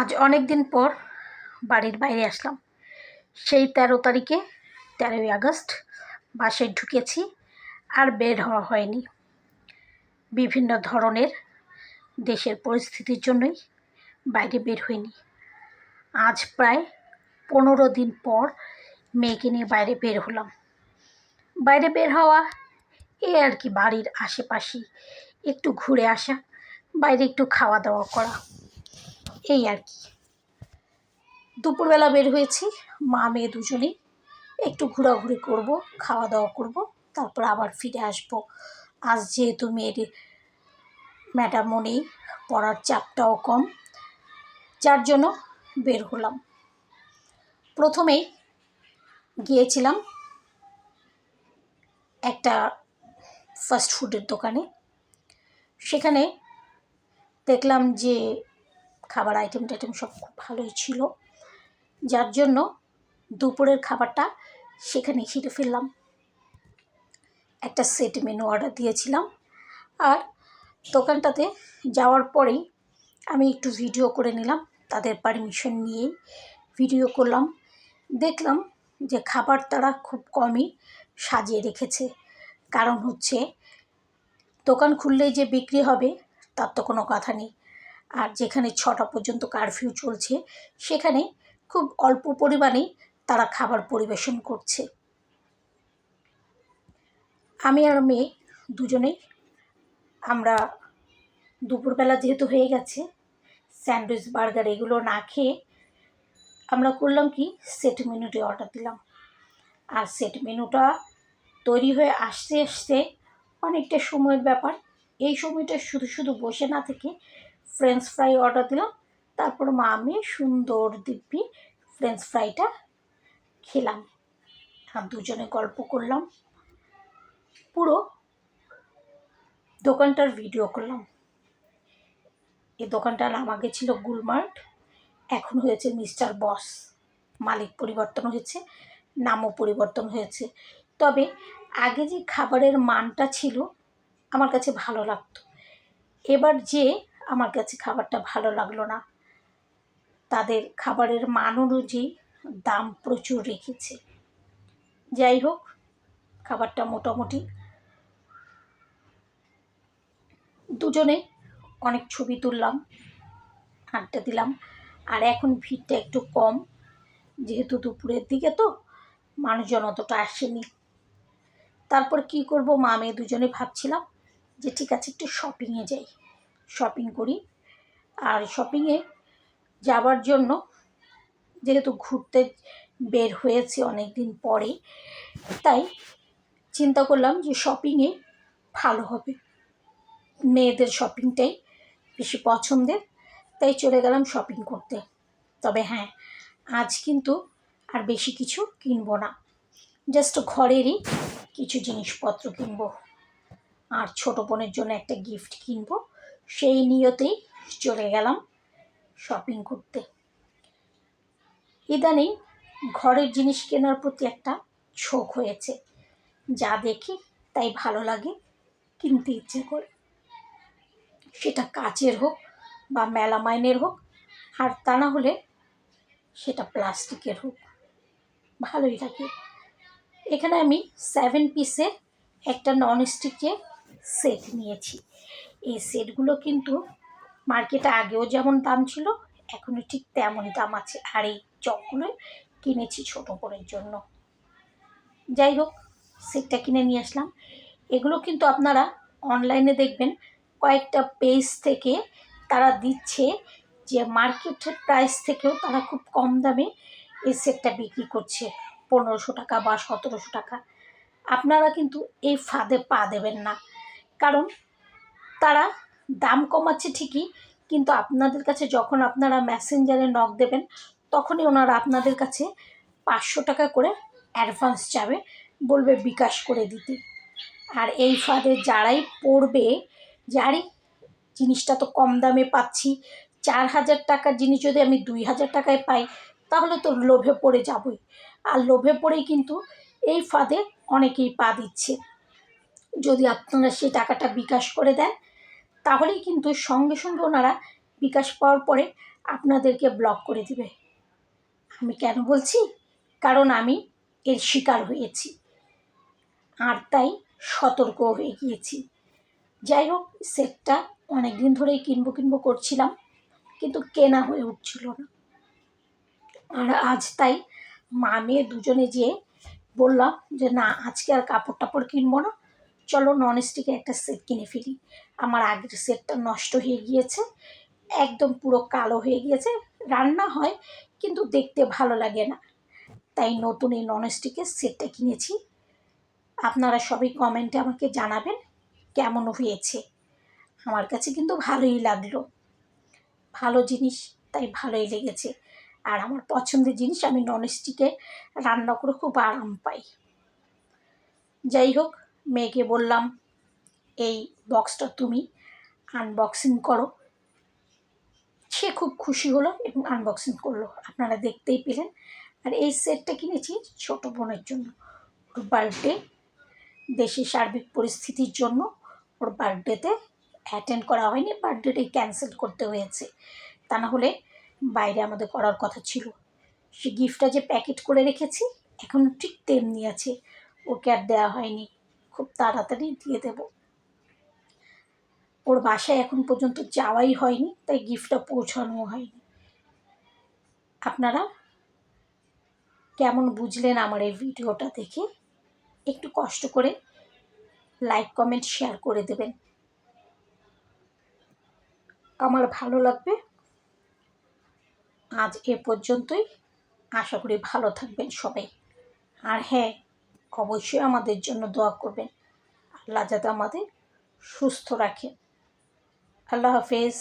আজ অনেক দিন পর বাড়ির বাইরে আসলাম। সেই তেরো তারিখে, তেরোই আগস্ট, বাসে ঢুকেছি আর বের হওয়া হয়নি। বিভিন্ন ধরনের দেশের পরিস্থিতির জন্যই বাইরে বের হইনি। আজ প্রায় পনেরো দিন পর মেয়েকে নিয়ে বাইরে বের হলাম। বাইরে বের হওয়া এ আর কি বাড়ির আশেপাশে একটু ঘুরে আসা, বাইরে একটু খাওয়া দাওয়া করা। এই আর কি। দুপুরবেলা বের হয়েছি, মা মেয়ে দুজনেই। একটু ঘোরাঘুরি করব খাওয়া দাওয়া করব, তারপর আবার ফিরে আসব। আজ যেহেতু মেয়ের ম্যাডামও পড়ার চাপটাও কম, যার জন্য বের হলাম। প্রথমেই গিয়েছিলাম একটা ফাস্ট ফুডের দোকানে। সেখানে দেখলাম যে খাবার আইটেম টাইটেম সব খুব ভালোই ছিল। যার জন্য দুপুরের খাবারটা সেখানে খেতে ফেললাম। একটা সেট মেনু অর্ডার দিয়েছিলাম। আর দোকানটাতে যাওয়ার পরেই আমি একটু ভিডিও করে নিলাম, তাদের পারমিশন নিয়েই ভিডিও করলাম। দেখলাম যে খাবার তারা খুব কমই সাজিয়ে রেখেছে। কারণ হচ্ছে দোকান খুললেই যে বিক্রি হবে, তার তো কোনো কথা নেই। আর যেখানে ছটা পর্যন্ত কারফিউ চলছে, সেখানে খুব অল্প পরিমাণেই তারা খাবার পরিবেশন করছে। আমি আর মেয়ে দুজনেই আমরা দুপুরবেলা যেহেতু হয়ে গেছে, স্যান্ডউইচ, বার্গার এগুলো না খেয়ে আমরা করলাম কি সেট মেনুটি অর্ডার দিলাম। আর সেট মেনুটা তৈরি হয়ে আসতে আসতে অনেকটা সময়ের ব্যাপার এই সময়টা শুধু শুধু বসে না থেকে ফ্রেঞ্চ ফ্রাই অর্ডার দিলাম। তারপর মা, আমি সুন্দর দিব্যি ফ্রেঞ্চ ফ্রাইটা খেলাম। আর দুজনে গল্প করলাম। পুরো দোকানটার ভিডিও করলাম। এই দোকানটার নাম আগে ছিল গুলমার্ট, এখন হয়েছে মিস্টার বস। মালিক পরিবর্তন হয়েছে, নামও পরিবর্তন হয়েছে। তবে আগে যে খাবারের মানটা ছিল আমার কাছে ভালো লাগতো। এবার যে আমার কাছে খাবারটা ভালো লাগল না, তাদের খাবারের মান অনুযায়ী দাম প্রচুর রেখেছে। যাই হোক, খাবারটা মোটামুটি দুজনে অনেক ছবি তুললাম, আড্ডা দিলাম। আর এখন ভিড়টা একটু কম, যেহেতু দুপুরের দিকে তো মানুষজন অতটা আসেনি। তারপর কি করব, মা মেয়ে দুজনে ভাবছিলাম যে ঠিক আছে, একটু শপিংয়ে যাই। শপিং করি। আর শপিংয়ে যাবার জন্য যেহেতু ঘুরতে বের হয়েছে অনেক দিন পরে, তাই চিন্তা করলাম যে শপিংয়ে ভালো হবে। মেয়েদের শপিংটাই বেশি পছন্দের, তাই চলে গেলাম শপিং করতে। তবে হ্যাঁ আজ কিন্তু আর বেশি কিছু কিনবো না। জাস্ট ঘরেরই কিছু জিনিসপত্র কিনবো। আর ছোটো বোনের জন্য একটা গিফট কিনবো। সেই নিয়তেই চলে গেলাম শপিং করতে। ইদানিং ঘরের জিনিস কেনার প্রতি একটা ঝোঁক হয়েছে। যা দেখি তাই ভালো লাগে, কিনতে ইচ্ছে করে। সেটা কাচের হোক বা মেলামাইনের হোক, আর তা না হলে সেটা প্লাস্টিকের হোক। ভালোই লাগে। এখানে আমি সেভেন পিসের একটা ননস্টিকের সেট নিয়েছি। এই সেটগুলো কিন্তু মার্কেটে আগেও যেমন দাম ছিল, এখনও ঠিক তেমনই দাম আছে। আর এই চকগুলো কিনেছি ছোটো বোনের জন্য। যাই হোক সেটটা কিনে নিয়ে আসলাম। এগুলো কিন্তু আপনারা অনলাইনে দেখবেন, কয়েকটা পেজ থেকে তারা দিচ্ছে যে মার্কেটের প্রাইস থেকেও তারা খুব কম দামে এই সেটটা বিক্রি করছে। পনেরোশো টাকা বা সতেরোশো টাকা। আপনারা কিন্তু এই ফাঁদে পা দেবেন না। কারণ তারা দাম কমাচ্ছে ঠিকই, কিন্তু আপনাদের কাছে যখন আপনারা মেসেঞ্জারে নক দেবেন, তখনই ওনারা আপনাদের কাছে পাঁচশো টাকা করে অ্যাডভান্স যাবে, বলবে বিকাশ করে দিতে। আর এই ফাঁদে যারাই পড়বে, যারই জিনিসটা তো কম দামে পাচ্ছি, চার হাজার টাকার জিনিস যদি আমি দুই হাজার টাকায় পাই, তাহলে তো লোভে পড়ে যাবই। আর লোভে পড়েই কিন্তু এই ফাঁদে অনেকেই পা দিচ্ছে। যদি আপনারা সেই টাকাটা বিকাশ করে দেন, তাহলেই কিন্তু সঙ্গে সঙ্গে ওনারা বিকাশ পাওয়ার পরে আপনাদেরকে ব্লক করে দিবে। আমি কেন বলছি? কারণ আমি এর শিকার হয়েছি। আর তাই সতর্ক হয়ে গিয়েছি। যাই হোক, সেটটা অনেক দিন ধরেই কিনবো কিনবো করছিলাম, কিন্তু কেনা হয়ে উঠছিল না। আর আজ তাই মা মেয়ে দুজনে যেয়ে বললাম যে, না, আজকে আর কাপড় টাপড় কিনবো না চলো ননস্টিকে একটা সেট কিনে ফেলি। আমার আগের সেটটা নষ্ট হয়ে গিয়েছে, একদম পুরো কালো হয়ে গিয়েছে, রান্না হয় কিন্তু দেখতে ভালো লাগে না। তাই নতুন এই ননস্টিকের সেটটা কিনেছি। আপনারা সবাই কমেন্টে আমাকে জানাবেন কেমন হয়েছে। আমার কাছে কিন্তু ভালোই লাগল। ভালো জিনিস, তাই ভালোই লেগেছে। আর আমার পছন্দের জিনিস, আমি ননস্টিকে রান্না করে খুব আরাম পাই। যাই হোক মেয়েকে বললাম, এই বক্সটা তুমি আনবক্সিং করো। সে খুব খুশি হলো এবং আনবক্সিং করল। আপনারা দেখতেই পেলেন। আর এই সেটটা কিনেছি ছোট বোনের জন্য। ওর বার্থডে দেশের সার্বিক পরিস্থিতির জন্য ওর বার্থডেতে অ্যাটেন্ড করা হয়নি। বার্থডেটাই ক্যান্সেল করতে হয়েছে। তা না হলে বাইরে আমাদের করার কথা ছিল। সে গিফটটা যে প্যাকেট করে রেখেছি, এখন ঠিক তেমনি আছে। ওকে আর দেওয়া হয়নি। খুব তাড়াতাড়ি দিয়ে দেব। ওর বাসায় এখন পর্যন্ত যাওয়াই হয়নি, তাই গিফটটা পৌঁছানো হয়নি। আপনারা কেমন বুঝলেন আমার এই ভিডিওটা দেখে, একটু কষ্ট করে লাইক কমেন্ট শেয়ার করে দেবেন। আমার ভালো লাগবে। আজ এ পর্যন্তই। আশা করি ভালো থাকবেন সবাই। আর হ্যাঁ অবশ্যই আমাদের জন্য দোয়া করবেন। আল্লাহ যাতে আমাদের সুস্থ রাখেন আল্লাহ হাফেজ।